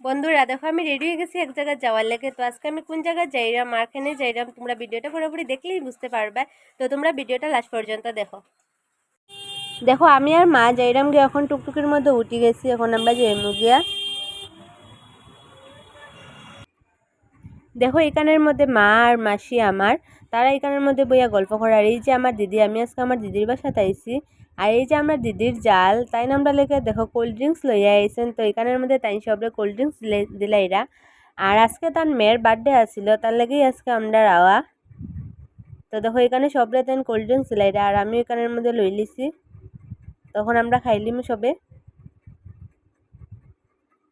বন্ধুরা দেখো আমি রেডি হয়ে গেছি এক জায়গায় যাওয়ার লেগে। তো আজকে আমি কোন জায়গায় যাইরাম মারখানে যাইরাম, তোমরা ভিডিওটা পুরোপুরি দেখলেই বুঝতে পারবে। তো তোমরা ভিডিওটা লাস্ট পর্যন্ত দেখো। দেখো, আমি আর মা যাইরাম গিয়ে এখন টুকটুকির মধ্যে উঠে গেছি। এখন আমরা যাইমু গিয়া দেখো, এখানের মধ্যে মা আর মাসি আমার, তারা এখানের মধ্যে বইয়া গল্প করার এই যে আমার দিদি, আমি আজকে আমার দিদির বাসাতে আইছি। আর এই যে আমরা দিদির জাল, তাই না আমরা লেগে দেখো কোল্ড ড্রিঙ্কস লইয়া আইছেন। তো এখানের মধ্যে তাই সবরে কোল্ড ড্রিঙ্কস দিলাইরা। আর আজকে তার মেয়ের বার্থডে আসছিল তার লাগেই আজকে আমরা রাওয়া। তো দেখো, এখানে সবরে তাই কোল্ড ড্রিঙ্কস দিলাইরা। আর আমি এখানের মধ্যে লই লিছি। তখন আমরা খাইলিম সবে।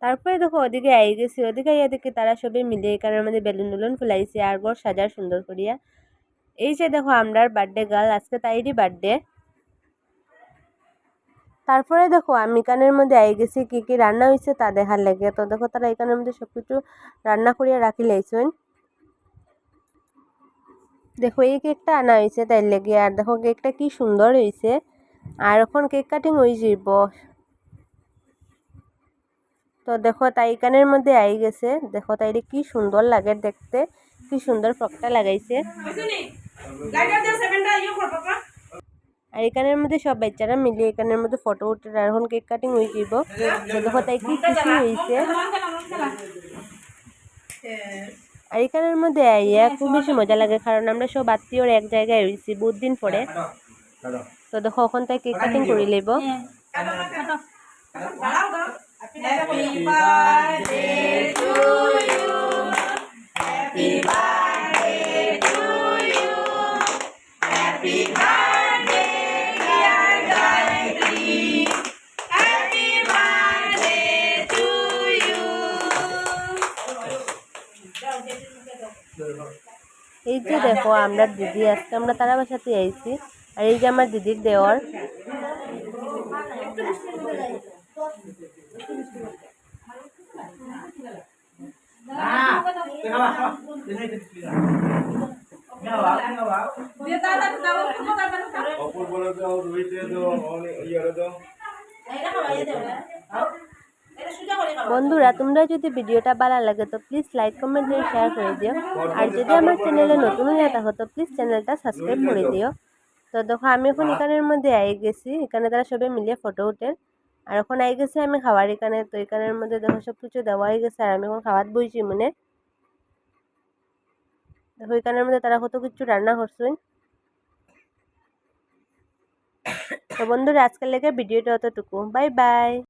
তারপরে দেখো ওদিকে আই গেছি, ওদিকে আইয়া দেখি তারা সবাই মিলে এখানের মধ্যে বেলুন টেলুন ফুলাইছে আর ঘর সাজার সুন্দর করিয়া। এই যে দেখো আমরার বার্থডে গার্ল আজকে তাইরই বার্থডে তারপরে দেখো আমি কানের মধ্যে আই গেছি, কি কি রান্না হয়েছে তা দেখার লাগে। তো দেখো তারা এখানের মধ্যে সব কিছু রান্না করিয়া রাখি লাইছেন। দেখো এই কেকটা আনা হয়েছে তাই লেগে, আর দেখো কেকটা কি সুন্দর হয়েছে আর এখন কেক কাটিং হয়ে যাব তো দেখো তাই কানের মধ্যে আই গেছে। দেখো তাইরে কি সুন্দর লাগে দেখতে। কি সুন্দর ফ্রকটা লাগাইছে। আর এখানের মধ্যে সব বাচ্চারা মিলে এখানের মধ্যে ফটো উঠে আর এখন কেক কাটিং হয়ে যাব দেখো তাই কি খুশি হয়েছে। আর এখানের মধ্যে আইয়া খুব বেশি মজা লাগে কারণ আমরা সব আত্মীয়র এক জায়গায় হয়েছি বহুত দিন পরে। তো দেখো এখন তাই কেক কাটিং করে লইব এই যে দেখো আমরা দিদি আজকে আমরা তারা বাসাতে আইছি। আর এই যে আমার দিদির দেওয়ার। বন্ধুরা তোমরা যদি ভিডিওটা ভালো লাগে তো প্লিজ লাইক কমেন্ট আর শেয়ার করে দিও। আর যদি আমার চ্যানেলে নতুন হয়ে থাকো তো প্লিজ চ্যানেলটা সাবস্ক্রাইব করে দিও। তো দেখো আমি এখন এখানের মধ্যে আই গেছি। এখানে তারা সবাই মিলিয়ে ফটো উঠেন আর এখন আই গেছি আমি খাওয়ার এখানে। তো এখানের মধ্যে দেখো সব কিছু দেওয়া হয়ে গেছে। আর আমি এখন খাওয়াত বইছি মনে। দেখো, এখানের মধ্যে তারা কত কিছু রান্না করছেন তো বন্ধুরা, আজকের লেগে ভিডিওটা অতটুকু বাই বাই।